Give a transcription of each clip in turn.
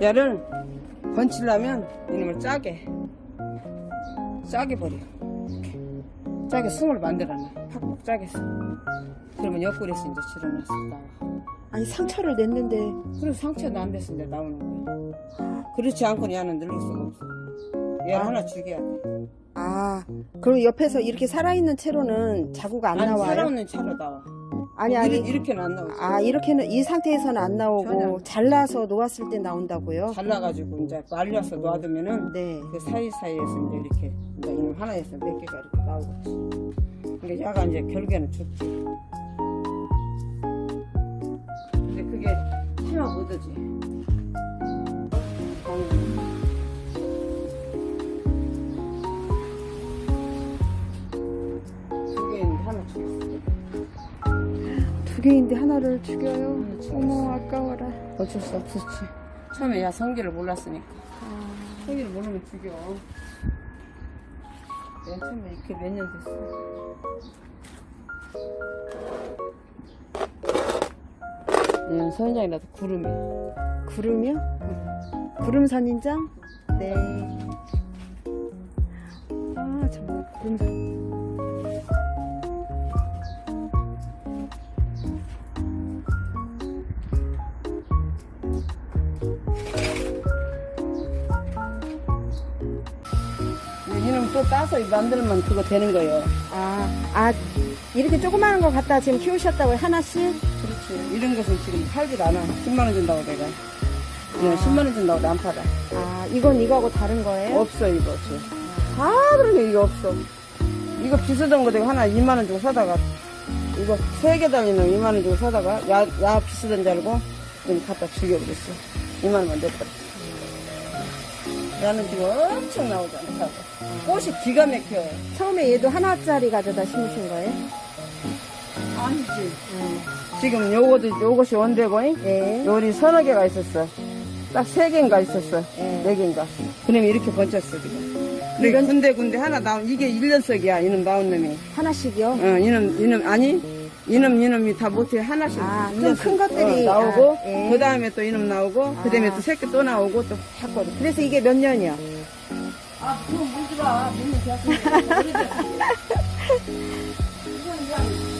얘를 건치려면 이놈을 짜게 짜게 버려. 이렇게. 짜게 숨을 만들어놔. 팍팍 짜게 숨. 그러면 옆구리에서 이제 줄어나서 나와. 아니 상처를 냈는데. 그래서 상처도 안 됐을 때 나오는 거야. 그렇지 않고는 얘는 늙을 수가 없어. 얘 아. 하나 죽여야 돼. 아 그럼 옆에서 이렇게 살아있는 채로는 자구가 안 아니 나와요? 살아오는 차로 나와 아니 아니 이렇게, 이렇게는 안 나오지 아 이렇게는 이 상태에서는 안 나오고. 잘라서 놓았을 때 나온다고요? 잘라가지고 이제 말려서 놔두면은 네. 그 사이 사이에서 이제 이렇게 이제 하나에서 몇 개가 이렇게 나오겠지. 그러니까 야가 이제 결국에는 죽지. 근데 그게 하나 못 오지. 두 개인데 하나를 죽여요? 응, 죽였어. 어머 아까워라. 어쩔 수 없었지. 처음에 야 성기를 몰랐으니까. 아, 성기를 모르면 죽여. 맨 처음에 이렇게 몇 년 됐어. 얘는 선인장이라도 구름이야. 구름이요? 구름 선인장? 네. 아 정말 구름 선. 이놈 또 따서 만들면 그거 되는 거예요. 아, 아 이렇게 조그마한 거 갖다 지금 키우셨다고요 하나씩? 그렇지. 이런 것은 지금 팔질 않아. 10만 원 준다고 내가. 그냥 10만 원 준다고 안 팔아. 아 이건 이거하고 다른 거예요? 없어, 이거 없어. 다 그러게 이거 없어. 이거 비싸던 거 내가 하나 2만 원 주고 사다가, 이거 세 개 달리는 2만 원 주고 사다가, 야, 야 비싸던 줄 알고, 그럼 갖다 죽여버렸어. 2만 원만 내버렸어. 야는 지금 엄청 나오잖아, 사고. 꽃이 기가 막혀. 처음에 얘도 하나짜리 가져다 심으신 거예요? 아니지. 응. 지금 요거도, 요것이 원대고, 예. 요리 서너 개가 있었어. 딱 세 개인가 있었어. 예. 네 개인가. 그놈이 이렇게 번졌어, 지금. 근데 군데-군데 하나 나온, 이게 1년석이야, 이놈 나온 놈이. 하나씩이요? 어, 이놈, 이놈, 아니, 이놈, 이놈이 다 못해, 하나씩. 아, 좀. 큰 것들이. 어, 나오고, 아, 예. 그 다음에 또 이놈 나오고, 그 다음에 아. 또 새끼 또 나오고, 또 샀거든. 그래서 이게 몇 년이요? 아, 그건 물지 마. 몇년 되었으니까. 오래됐지. 이건 그냥,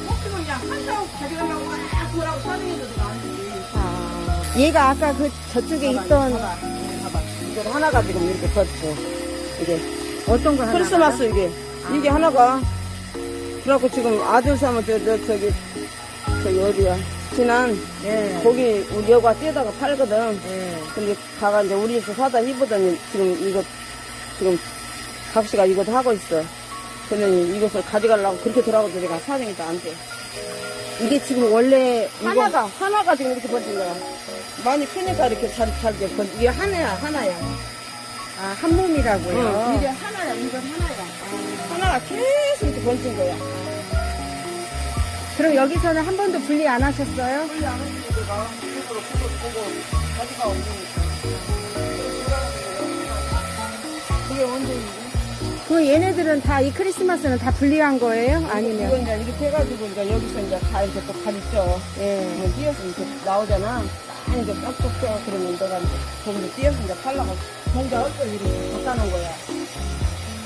커피는 그냥 한상 가져가려고 막 그러고 애들도 많지. 아, 얘가 아까 그 저쪽에 있던 봐봐. 이거 봐봐. 이걸 하나가 지금 이렇게 컸어. 이게. 어떤 거 하나? 크리스마스 이게. 이게 하나가. 그래갖고 지금 아들 삼은 저, 저, 저기, 저기 어디야. 지난, 예. 거기 우리 여가 떼다가 팔거든. 예. 근데 가가 이제 우리 집에서 사다 입으더니 지금 이거, 지금 각시가 이것도 하고 있어. 그러니 이것을 가져가려고 그렇게 들어가도 내가 사정이 안 돼. 이게 지금 원래 이거 하나가, 하나가 지금 이렇게 번진 거야. 많이 크니까 이렇게 잘, 잘, 돼. 번- 이게 하나야, 하나야. 아, 한 몸이라고요. 응, 이게 하나야, 이건 하나야. 하나가 계속 이렇게 번진 거야. 그럼 여기서는 한 번도 분리 안 하셨어요? 빨리 안 오시고 내가 이쪽으로 보고 보고 가져가 오니까. 그게 원전이지. 그 얘네들은 다 이 크리스마스는 다 분리한 거예요? 이거 아니면? 이제 이렇게 해가지고 이제 여기서 이제 다 이렇게 또 가리죠. 예. 뭐 띄어서 이렇게 나오잖아. 딱 이제 깍둑 껴. 그러면 내가 이제 거기서 띄어서 이제 팔라고 공자 얼굴 이렇게 갖다 놓은 거야.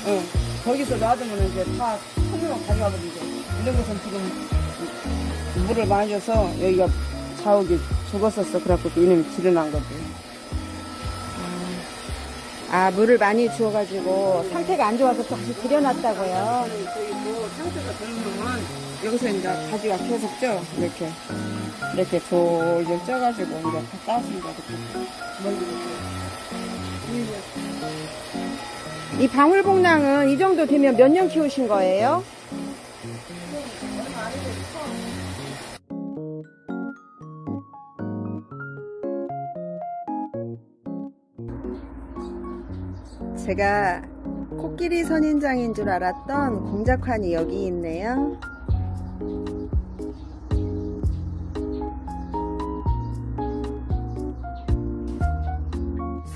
응. 거기서 놔두면 이제 다 손으로 가져가 버리죠. 이런 것은 지금 물을 많이 줘서 여기가 자욱이 죽었었어. 그래갖고 이놈이 길어난 거지. 아, 물을 많이 주워가지고 상태가 안 좋아서 또 다시 들여놨다고요. 뭐 상태가 별로면 여기서 이제 가지가 계속 쪄. 이렇게. 이렇게 졸졸 쪄가지고 이제 다 따습니다. 이 방울복랑은 이 정도 되면 몇 년 키우신 거예요? 제가 코끼리 선인장인 줄 알았던 공작환이 여기 있네요.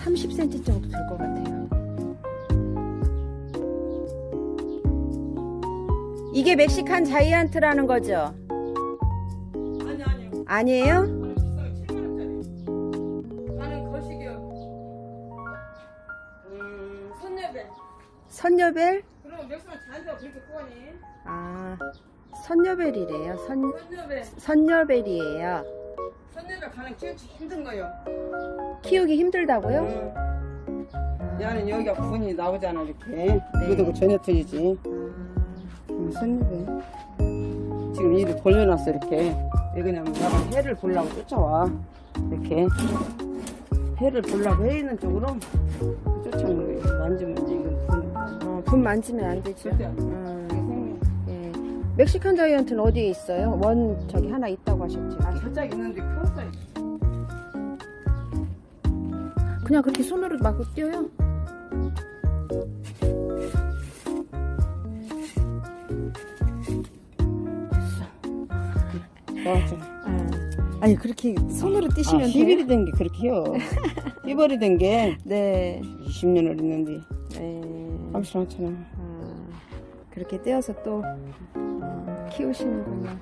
(30cm) 정도 될 것 같아요. 이게 멕시칸 자이언트라는 거죠? 아니, 아니. 아니에요? 비싸게 7만원짜리. 나는 거시기요. 선여벨? 그럼 맥주만 잔다 그렇게 구하니? 아, 선여벨이래요. 선, 선녀배 선여벨이에요. 선녀배 가는 키우기 힘든 거요. 키우기 힘들다고요? 응. 야는 여기가 분이 나오잖아 이렇게. 네. 이것도 그 전혀 틀리지. 응, 선녀배. 지금 이를 돌려놨어 이렇게. 왜 그러냐면 내가 해를 보려고 쫓아와. 이렇게. 해를 보려고 해 있는 쪽으로 쫓아온 거예요. 만지면 이제. 어, 분 만지면 안 되죠. 음. 예. 멕시칸 자이언트는 어디에 있어요? 원 저기 하나 있다고 하셨죠? 아. 살짝 있는데 컸어요. 그냥 그렇게 손으로 막 뛰어요? 맞아. 아, 아니 그렇게 손으로 아, 뛰시면 돼요? 희비리 된게 그렇게요. 희벌이 된 게 네. 20년을 했는데 네. 하기 않잖아. 아, 그렇게 떼어서 또 어, 키우시는구나.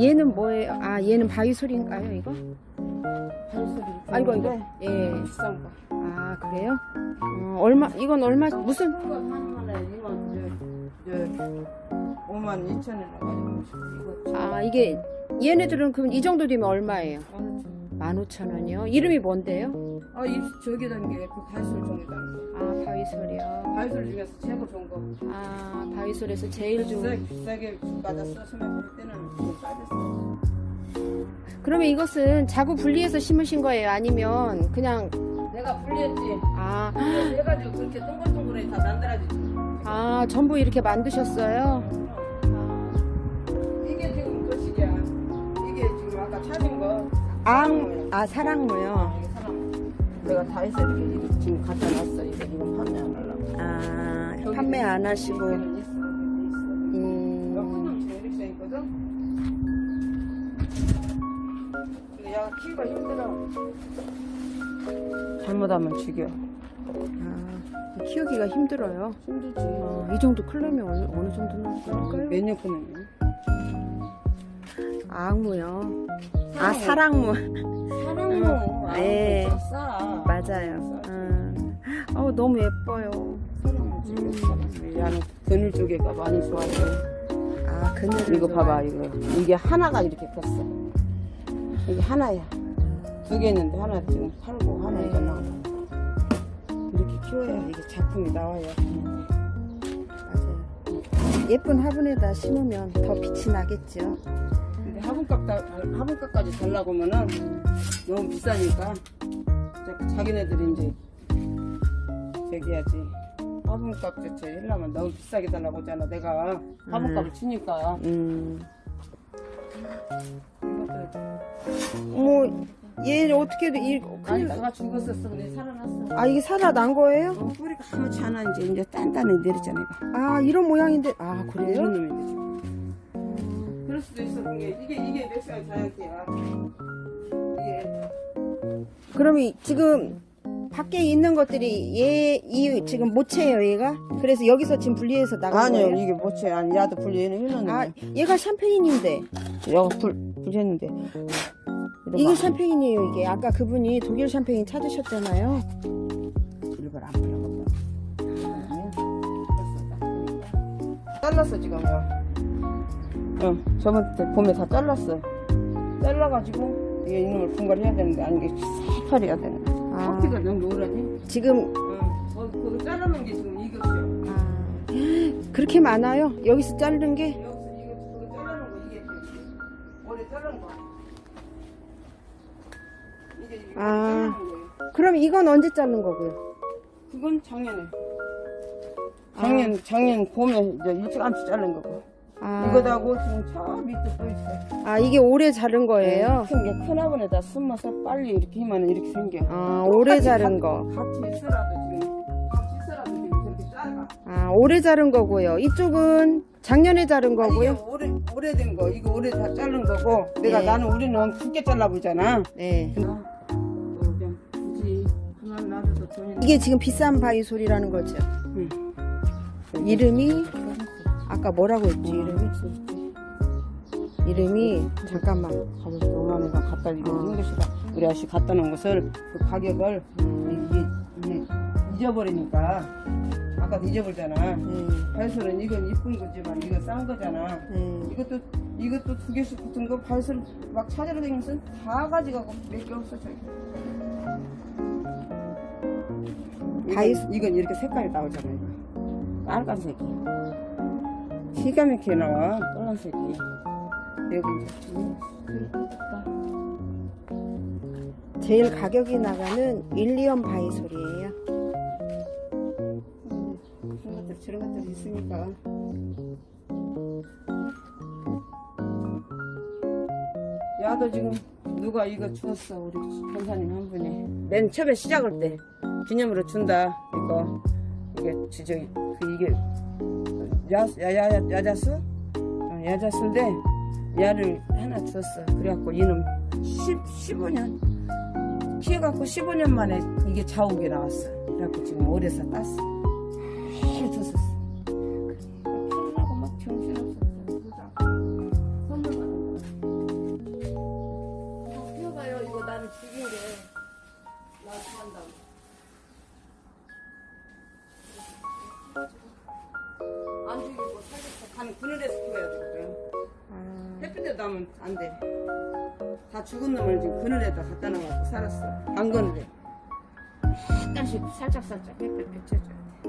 얘는 뭐예요? 아 얘는 바위솔인가요 이거? 발소리. 아이고 이거 예. 비싼 거. 아 그래요? 어, 얼마 이건 얼마 무슨 큰거 하나에 2만 저, 저 5만 2천 원 가지고 이거 아 이게 얘네들은 그럼 이 정도 되면 얼마예요? 만 오천. 15,000원이요? 이름이 뭔데요? 아, 이 저기 단게 그 발솔 종이다. 아 바위솔이요. 발솔 중에서 최고 좋은 거. 아 바위솔에서 제일 좋은. 비싸게 비싸게 맞았어. 볼 때는 좀 싸졌어. 그러면 이것은 자구 분리해서 심으신 거예요? 아니면 그냥 내가 분리했지. 아, 해가지고 그렇게 동글동글해 다 만들어지지. 아 전부 이렇게 만드셨어요? 아, 이게 지금 거식이야. 이게 지금 아까 거. 앙, 아 사랑무요. 내가 다 해서 이렇게, 지금 갖다 놨어. 이거 이거 판매 안 하려고. 아 판매 안 하시고. 여기는 있어. 여기 있어. 여기 음, 큰놈 지금 이렇게 돼 있거든. 근데 얘가 키우기가 힘들어. 잘못하면 죽여. 아, 키우기가 힘들어요. 힘들지. 어, 이 정도 클려면 어느, 어느 정도나 될까요? 몇년 끊었냐? 앙무요. 아 사랑무. 사랑모. 아, 네. 싸. 맞아요. 음. 어 너무 예뻐요. 지금 사랑모. 야는 그늘 쪽에가 많이 좋아해. 아 그늘을 이거. 봐봐 이거 이게 하나가 이렇게 폈어 이게 하나야 두 개 있는데 하나 지금 팔고 하나 네. 이거 나와 이렇게 키워야 이게 작품이 나와요 맞아요. 예쁜 화분에다 심으면 더 빛이 나겠죠. 근데 화분값 다- 화분값까지 달라고 하면은 너무 비싸니까 자기네들이 이제 해야지. 화분값 대체 하려면 너무 비싸게 달라고 하잖아 내가. 화분값을 치니까. 음. 어머 얘 어떻게 이 아니 큰일 내가 죽었었어. 근데 살아났어. 아 이게 살아난 거예요? 어, 뿌리가 아무렇지 않아. 이제 이제 단단해 내리잖아 이거. 아 이런 모양인데. 아 이런 그래요? 놈인데 지금 그럴 수도 있어. 그게 이게 이게 맥시간 자연티야 이게. 그러면 이- 지금 밖에 있는 것들이 얘 이 지금 모체예요 얘가? 그래서 여기서 지금 분리해서 나간 아니요 거예요? 이게 뭐지 아니 야도 불리는 해놓는 아아 얘가 샴페인인데. 여기 불 불렸는데. 이게 샴페인이에요 이게. 아까 그분이 독일 샴페인 찾으셨잖아요. 이걸 안 불러본다. 잘랐어 지금요 어 저번 때 봄에 다 잘랐어 잘라가지고 이게 이놈을 분갈해야 되는데 아니 이게 새파래야 되는데 아. 커피가 너무 노랗지 지금 응. 어, 그거 자르는 게 지금 이것이요. 아, 그렇게 많아요? 여기서 자르는 게? 여기서 이거 그거 자르는 거 이게 지금 올해 자른 거. 이게 이게 아. 거예요. 그럼 이건 언제 자른 거고요? 그건 작년에. 작년 작년 봄에 이제 일찌감치 자른 거고. 아, 이거다고 지금 저 밑에 또 있어. 아 이게 올해 자른 거예요? 큰, 큰 화분에다 숨어서 빨리 이렇게 하면 이렇게 생겨. 아 올해 자른 거. 같이 있어라도 지금 같이 있어라도 지금 저렇게 작아. 아 올해 자른 거고요. 이쪽은 작년에 자른 아, 이게 거고요. 오래 오래된 거 이거 올해 다 자른 거고 내가 네. 나는 우리는 굵게 잘라보잖아. 네. 이게 지금 비싼 바위솔이라는 거죠. 응. 이름이 아까 뭐라고 했지 이름이? 이름이 잠깐만. 가서 5만 원 갖다 주는 어. 것이다. 우리 아저씨 갖다 놓은 것을 그 가격을 이게, 이게 잊어버리니까 아까도 잊어버렸잖아. 네. 발솔은 이건 이쁜 거지만 이건 싼 거잖아. 네. 이것도 이것도 두 개씩 붙은 거 발솔 막 찾으러 다니면서 다 가져가고 몇 개 없어 저기. 바이- 이건, 이건 이렇게 색깔이 나오잖아 이거. 빨간색이. 기가 막히게 나와 빨간색이. 여기 제일 가격이 나가는 윌리엄 바이솔이에요. 음, 그런 것들 저런 것들 있으니까. 야도 지금 누가 이거 주었어 우리 전사님 한 분이 맨 처음에 시작할 때 기념으로 준다 이거 이게 지저 그 이게 야, 야, 야, 야, 야자수 어, 야자수인데 야를 하나 주었어. 그래갖고 이놈 10, 15년? 키워갖고 15년 만에 이게 자욱이 나왔어. 그래갖고 지금 오래서 땄어. 매일 줬었어 다 죽은 놈을 지금 그늘에다 갖다 놓고 살았어. 안 그늘에. 약간씩 살짝살짝 햇빛 비춰줘야 돼.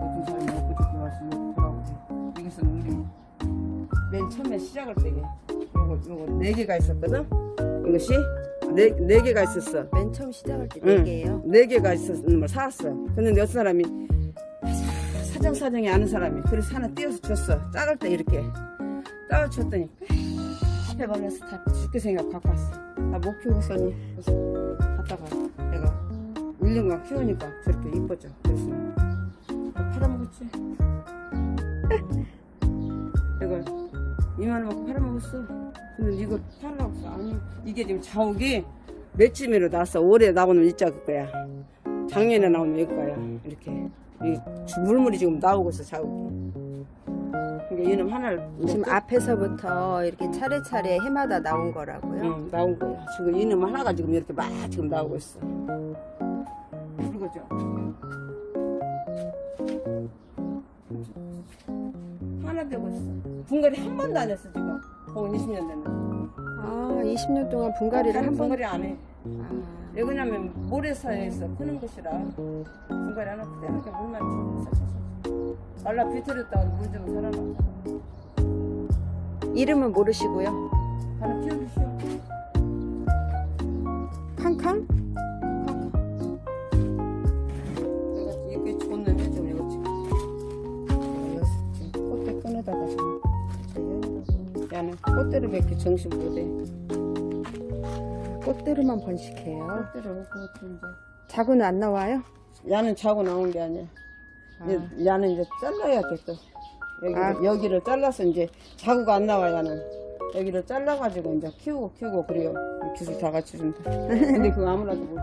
모든 사람이 엊그저께 와서 욕하라고 해. 이것은 우리 맨 처음에 시작할 때게 요거 요거 네 개가 있었거든. 이것이 네, 네 개가 있었어. 맨 처음 시작할 때 응. 4개예요. 네 개가 있었는 걸 사왔어. 근데 여섯 사람이 사정사정이 아는 사람이 그래서 하나 띄어서 줬어. 작을 때 이렇게 따라 줬더니 해발려서 다 죽게 생각 갖고 왔어. 나못 키우겠어니 그래서 갖다가 내가 1년간 키우니까 저렇게 이뻐져. 그래서 나 팔아먹었지. 내가 2만 원 먹고 팔아먹었어. 근데 이거 팔라고 했어. 아니 이게 지금 자욱이 맺지미로 나왔어. 올해 나오는 이자 거야. 작년에 나오는 이 거야. 이렇게 이 주- 물물이 지금 나오고 있어 자욱이. 그러니까 이놈 하나를 지금 먹고, 앞에서부터 이렇게 차례차례 해마다 나온 거라고요. 응, 나온 거야. 지금 이놈 하나가 지금 이렇게 막 지금 나오고 있어. 그거죠. 하나 되고 있어. 분갈이 한 번도 안 했어 지금. 거의 20년 됐는데. 아, 20년 동안 분갈이를 한 번. 분갈이 안 해. 아, 왜 그러냐면 모래사이에서 크는 것이라 분갈이 안 하고 그냥 이렇게 물만 주고 있어. 말라 비틀었다가 물 주고 살아나. 이름은 모르시고요. 하나 키워주시오. 캉캉? 내가 이게 줬는데 좀 이거 지금. 여기서 지금 꽃대 저기 하려고. 야는 꽃대를 몇개 정신 못해. 꽃대로만 번식해요. 꽃대를 그것도 이제. 자구는 안 나와요? 야는 자고 나온 게 아니야. 아. 이제 야는 이제 잘라야겠어. 여기 아. 여기를 잘라서 이제 자구가 안 나와 야는. 여기를 잘라가지고 이제 키우고 키우고 그래요. 기술 다 같이 준다. 근데 그거 아무나도 못해.